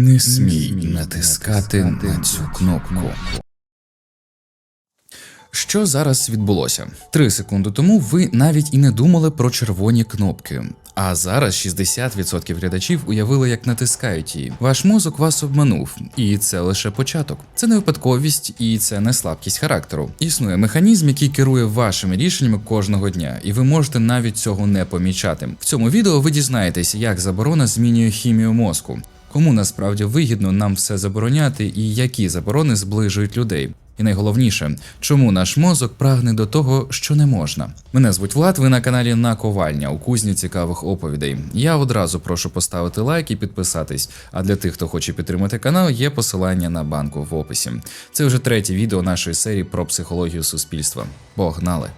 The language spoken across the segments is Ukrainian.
Не смій натискати на цю кнопку. Що зараз відбулося? Три секунди тому ви навіть і не думали про червоні кнопки. А зараз 60% глядачів уявили, як натискають її. Ваш мозок вас обманув, і це лише початок. Це не випадковість і це не слабкість характеру. Існує механізм, який керує вашими рішеннями кожного дня, і ви можете навіть цього не помічати. В цьому відео ви дізнаєтесь, як заборона змінює хімію мозку. Кому насправді вигідно нам все забороняти, і які заборони зближують людей. І найголовніше, чому наш мозок прагне до того, що не можна. Мене звуть Влад, ви на каналі Наковальня у кузні цікавих оповідей. Я одразу прошу поставити лайк і підписатись. А для тих, хто хоче підтримати канал, є посилання на банку в описі. Це вже третє відео нашої серії про психологію суспільства. Погнали!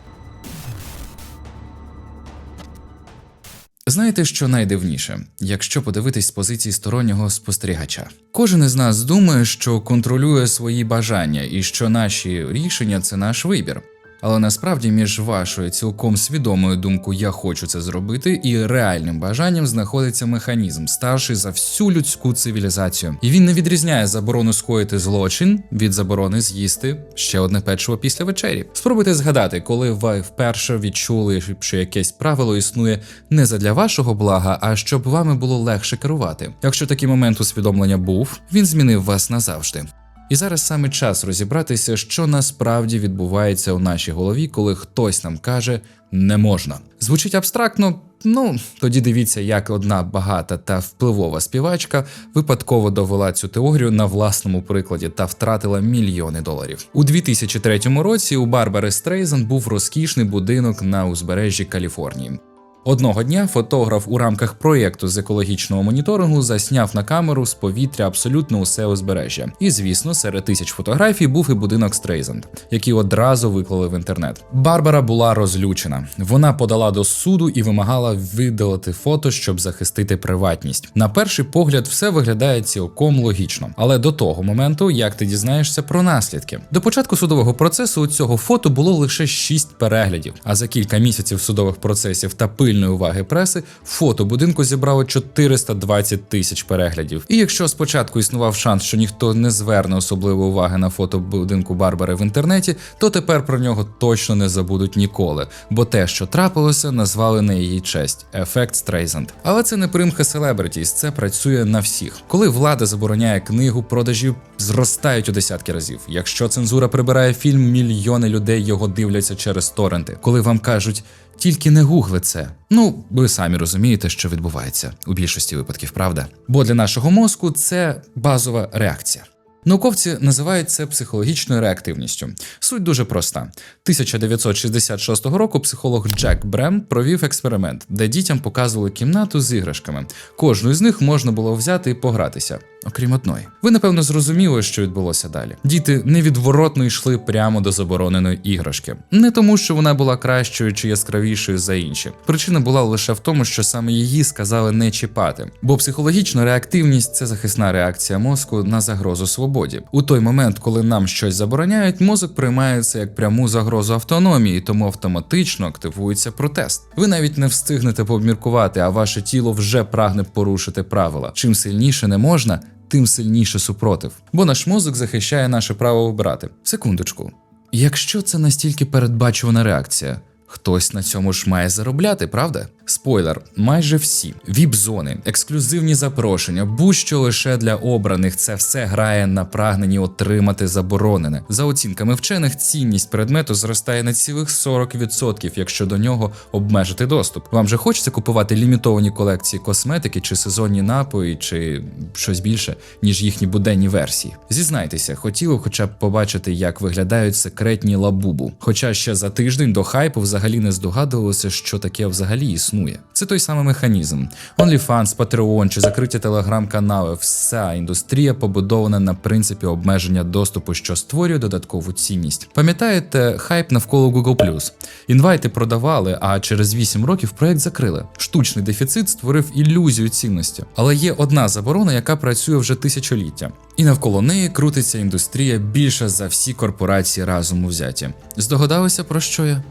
Знаєте, що найдивніше, якщо подивитись з позиції стороннього спостерігача, кожен із нас думає, що контролює свої бажання і що наші рішення це наш вибір. Але насправді між вашою цілком свідомою думкою я хочу це зробити і реальним бажанням знаходиться механізм, старший за всю людську цивілізацію, і він не відрізняє заборону скоїти злочин від заборони з'їсти ще одне печиво після вечері. Спробуйте згадати, коли ви вперше відчули, що якесь правило існує не задля вашого блага, а щоб вами було легше керувати. Якщо такий момент усвідомлення був, він змінив вас назавжди. І зараз саме час розібратися, що насправді відбувається у нашій голові, коли хтось нам каже не можна. Звучить абстрактно. Ну тоді дивіться, як одна багата та впливова співачка випадково довела цю теорію на власному прикладі та втратила мільйони доларів. У 2003 році у Барбари Стрейзен був розкішний будинок на узбережжі Каліфорнії. Одного дня фотограф у рамках проєкту з екологічного моніторингу засняв на камеру з повітря абсолютно усе узбережжя. І звісно, серед тисяч фотографій був і будинок Стрейзенд, який одразу виклали в інтернет. Барбара була розлючена. Вона подала до суду і вимагала видалити фото, щоб захистити приватність. На перший погляд, все виглядає цілком логічно, але до того моменту, як ти дізнаєшся про наслідки, до початку судового процесу у цього фото було лише 6 переглядів. А за кілька місяців судових процесів та пиль пильної уваги преси, фото будинку зібрало 420 тисяч переглядів. І якщо спочатку існував шанс, що ніхто не зверне особливої уваги на фото будинку Барбари в інтернеті, то тепер про нього точно не забудуть ніколи, бо те, що трапилося, назвали на її честь ефект Стрейзанд. Але це не примха селебритіс, це працює на всіх. Коли влада забороняє книгу, продажі зростають у десятки разів. Якщо цензура прибирає фільм, мільйони людей його дивляться через торренти. Коли вам кажуть. Тільки не гугли це. Ну, ви самі розумієте, що відбувається у більшості випадків, правда? Бо для нашого мозку це базова реакція. Науковці називають це психологічною реактивністю. Суть дуже проста. 1966 року психолог Джек Брем провів експеримент, де дітям показували кімнату з іграшками. Кожну з них можна було взяти і погратися, окрім одної. Ви напевно зрозуміли, що відбулося далі. Діти невідворотно йшли прямо до забороненої іграшки, не тому, що вона була кращою чи яскравішою за інші. Причина була лише в тому, що саме її сказали не чіпати, бо психологічна реактивність це захисна реакція мозку на загрозу свободі. У той момент, коли нам щось забороняють, мозок приймає це як пряму загрозу автономії, тому автоматично активується протест. Ви навіть не встигнете пообміркувати, а ваше тіло вже прагне порушити правила. Чим сильніше не можна, тим сильніше супротив. Бо наш мозок захищає наше право обирати. Секундочку. Якщо це настільки передбачувана реакція, хтось на цьому ж має заробляти, правда? Спойлер, майже всі віп-зони, ексклюзивні запрошення, будь-що лише для обраних, це все грає на прагненні отримати заборонене. За оцінками вчених, цінність предмету зростає на цілих 40%, якщо до нього обмежити доступ. Вам же хочеться купувати лімітовані колекції косметики чи сезонні напої, чи щось більше, ніж їхні буденні версії. Зізнайтеся, хотіли хоча б побачити, як виглядають секретні лабубу. Хоча ще за тиждень до хайпу взагалі не здогадувалося, що таке взагалі існує існує. Це той самий механізм. OnlyFans, Patreon чи закриті телеграм-канали. Вся індустрія побудована на принципі обмеження доступу, що створює додаткову цінність. Пам'ятаєте хайп навколо Google+. Інвайти продавали, а через 8 років проект закрили. Штучний дефіцит створив ілюзію цінності. Але є одна заборона, яка працює вже тисячоліття. І навколо неї крутиться індустрія більше за всі корпорації разом узяті. Здогадалися про що я?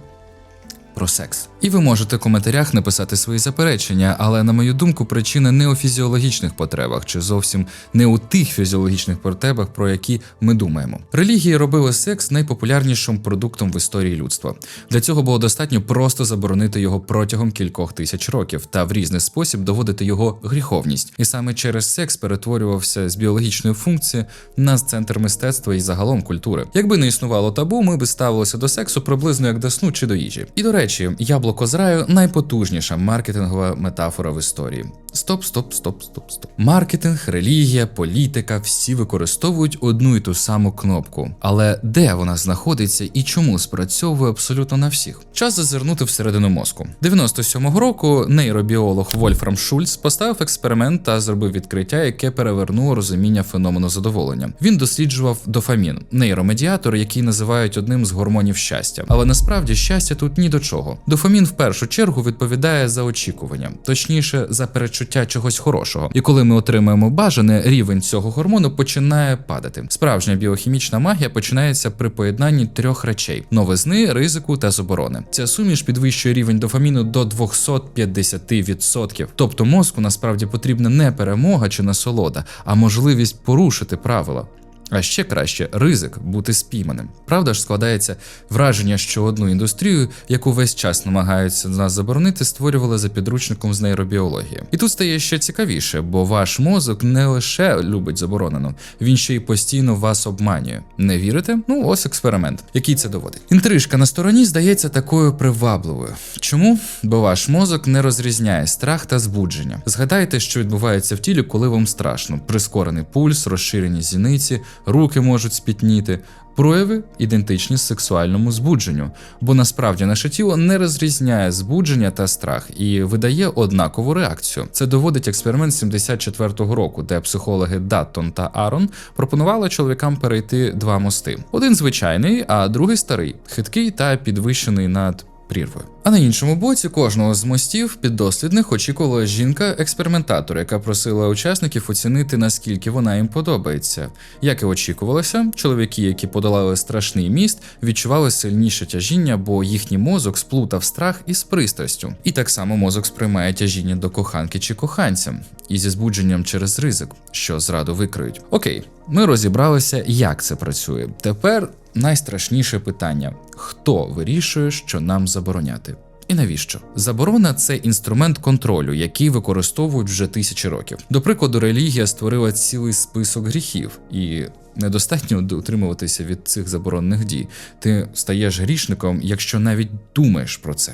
Про секс. І ви можете в коментарях написати свої заперечення, але на мою думку, причина не у фізіологічних потребах чи зовсім не у тих фізіологічних потребах, про які ми думаємо. Релігії робили секс найпопулярнішим продуктом в історії людства. Для цього було достатньо просто заборонити його протягом кількох тисяч років та в різний спосіб доводити його гріховність. І саме через секс перетворювався з біологічної функції на центр мистецтва і загалом культури. Якби не існувало табу, ми би ставилися до сексу приблизно як до сну чи до їжі. І до речі, яблуко з раю найпотужніша маркетингова метафора в історії. Стоп, стоп, стоп, стоп, стоп. Маркетинг, релігія, політика всі використовують одну і ту саму кнопку. Але де вона знаходиться і чому спрацьовує абсолютно на всіх? Час зазирнути всередину мозку. 97-го року нейробіолог Вольфрам Шульц поставив експеримент та зробив відкриття, яке перевернуло розуміння феномену задоволення. Він досліджував дофамін, нейромедіатор, який називають одним з гормонів щастя. Але насправді щастя тут ні до чого. Дофамін в першу чергу відповідає за очікування, точніше за перечуття чогось хорошого. І коли ми отримуємо бажане, рівень цього гормону починає падати. Справжня біохімічна магія починається при поєднанні трьох речей: новизни, ризику та заборони. Ця суміш підвищує рівень дофаміну до 250%. Тобто мозку насправді потрібна не перемога чи насолода, а можливість порушити правила. А ще краще ризик бути спійманим. Правда ж складається враження, що одну індустрію, яку весь час намагаються нас заборонити, створювали за підручником з нейробіології. І тут стає ще цікавіше, бо ваш мозок не лише любить заборонену, він ще й постійно вас обманює. Не вірите? Ну ось експеримент, який це доводить. Інтрижка на стороні здається такою привабливою. Чому? Бо ваш мозок не розрізняє страх та збудження. Згадайте, що відбувається в тілі, коли вам страшно: прискорений пульс, розширені зіниці руки можуть спітніти. Прояви ідентичні сексуальному збудженню, бо насправді наше тіло не розрізняє збудження та страх і видає однакову реакцію. Це доводить експеримент 74-го року, де психологи Даттон та Арон пропонували чоловікам перейти два мости: один звичайний, а другий старий, хиткий та підвищений над прірвою. А на іншому боці кожного з мостів піддослідних очікувала жінка-експериментатор, яка просила учасників оцінити наскільки вона їм подобається. Як і очікувалося, чоловіки, які подолали страшний міст, відчували сильніше тяжіння, бо їхній мозок сплутав страх із пристрастю. І так само мозок сприймає тяжіння до коханки чи коханця, і зі збудженням через ризик, що зраду викриють. Окей, ми розібралися, як це працює. Тепер найстрашніше питання: хто вирішує, що нам забороняти? І навіщо? Заборона це інструмент контролю, який використовують вже тисячі років. До прикладу, релігія створила цілий список гріхів, і недостатньо утримуватися від цих заборонених дій. Ти стаєш грішником, якщо навіть думаєш про це.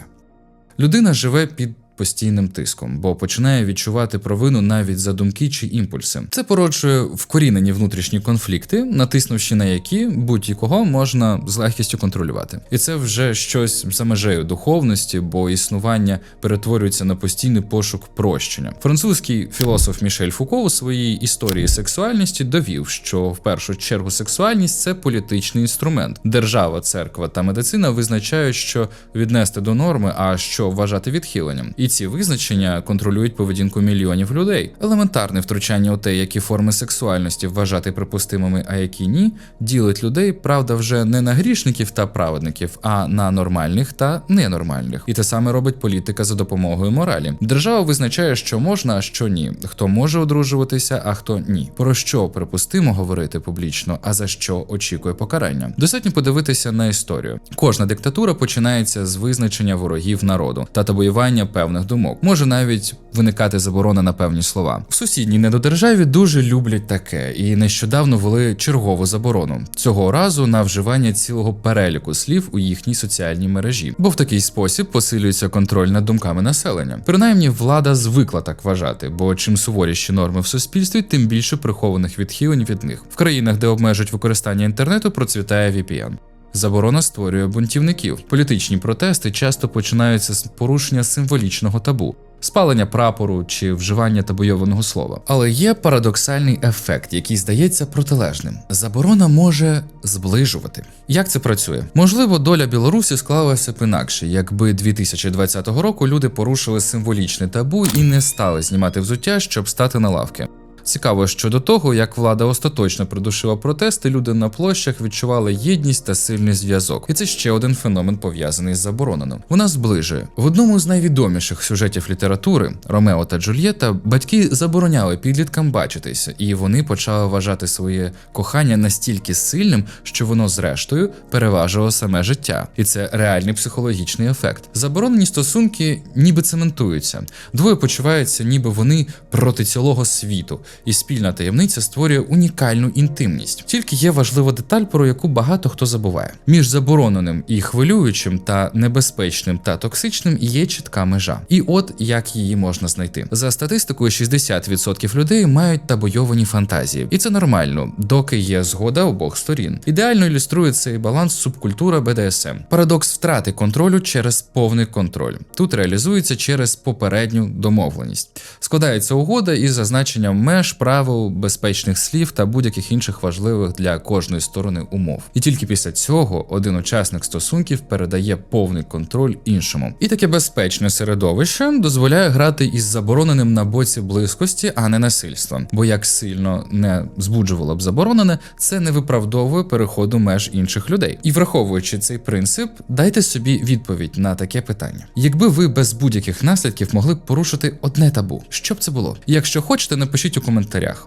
Людина живе під постійним тиском, бо починає відчувати провину навіть за думки чи імпульси. Це породжує вкорінені внутрішні конфлікти, натиснувши на які будь-якого можна з легкістю контролювати. І це вже щось за межею духовності, бо існування перетворюється на постійний пошук прощення. Французький філософ Мішель Фуко у своїй історії сексуальності довів, що в першу чергу сексуальність це політичний інструмент. Держава, церква та медицина визначають, що віднести до норми, а що вважати відхиленням. І ці визначення контролюють поведінку мільйонів людей. Елементарне втручання у те, які форми сексуальності вважати припустимими, а які ні, ділить людей, правда, вже не на грішників та праведників, а на нормальних та ненормальних. І те саме робить політика за допомогою моралі. Держава визначає, що можна, а що ні, хто може одружуватися, а хто ні. Про що припустимо говорити публічно, а за що очікує покарання. Достатньо подивитися на історію. Кожна диктатура починається з визначення ворогів народу та табоювання певних думок. Може навіть виникати заборона на певні слова. В сусідній недодержаві дуже люблять таке, і нещодавно ввели чергову заборону цього разу на вживання цілого переліку слів у їхній соціальній мережі, бо в такий спосіб посилюється контроль над думками населення. Принаймні, влада звикла так вважати, бо чим суворіші норми в суспільстві, тим більше прихованих відхилень від них. В країнах, де обмежують використання інтернету, процвітає VPN. Заборона створює бунтівників. Політичні протести часто починаються з порушення символічного табу. Спалення прапору чи вживання табуйованого слова. Але є парадоксальний ефект, який здається протилежним. Заборона може зближувати. Як це працює? Можливо, доля Білорусі склалася б інакше, якби 2020 року люди порушили символічне табу і не стали знімати взуття, щоб стати на лавки. Цікаво, що до того, як влада остаточно придушила протести, люди на площах відчували єдність та сильний зв'язок. І це ще один феномен пов'язаний з забороненим. Вона зближує в одному з найвідоміших сюжетів літератури Ромео та Джульєта батьки забороняли підліткам бачитися, і вони почали вважати своє кохання настільки сильним, що воно зрештою переважило саме життя, і це реальний психологічний ефект. Заборонені стосунки ніби цементуються. Двоє почуваються, ніби вони проти цілого світу, і спільна таємниця створює унікальну інтимність. Тільки є важлива деталь, про яку багато хто забуває. Між забороненим і хвилюючим та небезпечним та токсичним є чітка межа. І от як її можна знайти. За статистикою, 60% людей мають табойовані фантазії, і це нормально, доки є згода обох сторін. Ідеально ілюструє цей баланс субкультура БДСМ. Парадокс втрати контролю через повний контроль. Тут реалізується через попередню домовленість. Складається угода із зазначенням меж, правил, безпечних слів та будь-яких інших важливих для кожної сторони умов. І тільки після цього один учасник стосунків передає повний контроль іншому. І таке безпечне середовище дозволяє грати із забороненим на боці близькості, а не насильства. Бо як сильно не збуджувало б заборонене, це не виправдовує переходу меж інших людей. І враховуючи цей принцип, дайте собі відповідь на таке питання: якби ви без будь-яких наслідків могли б порушити одне табу, що б це було? Якщо хочете, напишіть у коментарях.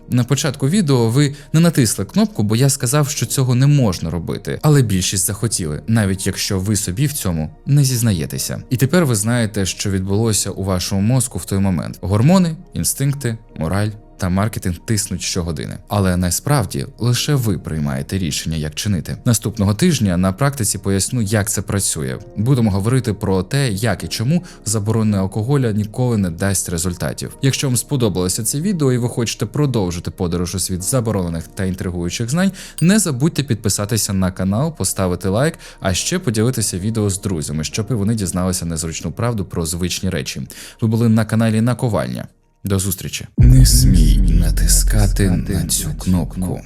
На початку відео ви не натисли кнопку, бо я сказав, що цього не можна робити, але більшість захотіли, навіть якщо ви собі в цьому не зізнаєтеся. І тепер ви знаєте, що відбулося у вашому мозку в той момент: гормони, інстинкти, мораль. Та маркетинг тиснуть щогодини, але насправді лише ви приймаєте рішення, як чинити. Наступного тижня на практиці поясню, як це працює. Будемо говорити про те, як і чому заборонене алкоголя ніколи не дасть результатів. Якщо вам сподобалося це відео і ви хочете продовжити подорож у світ заборонених та інтригуючих знань, не забудьте підписатися на канал, поставити лайк, а ще поділитися відео з друзями, щоб і вони дізналися незручну правду про звичні речі. Ви були на каналі Наковальня. До зустрічі. Не смій натискати на цю кнопку.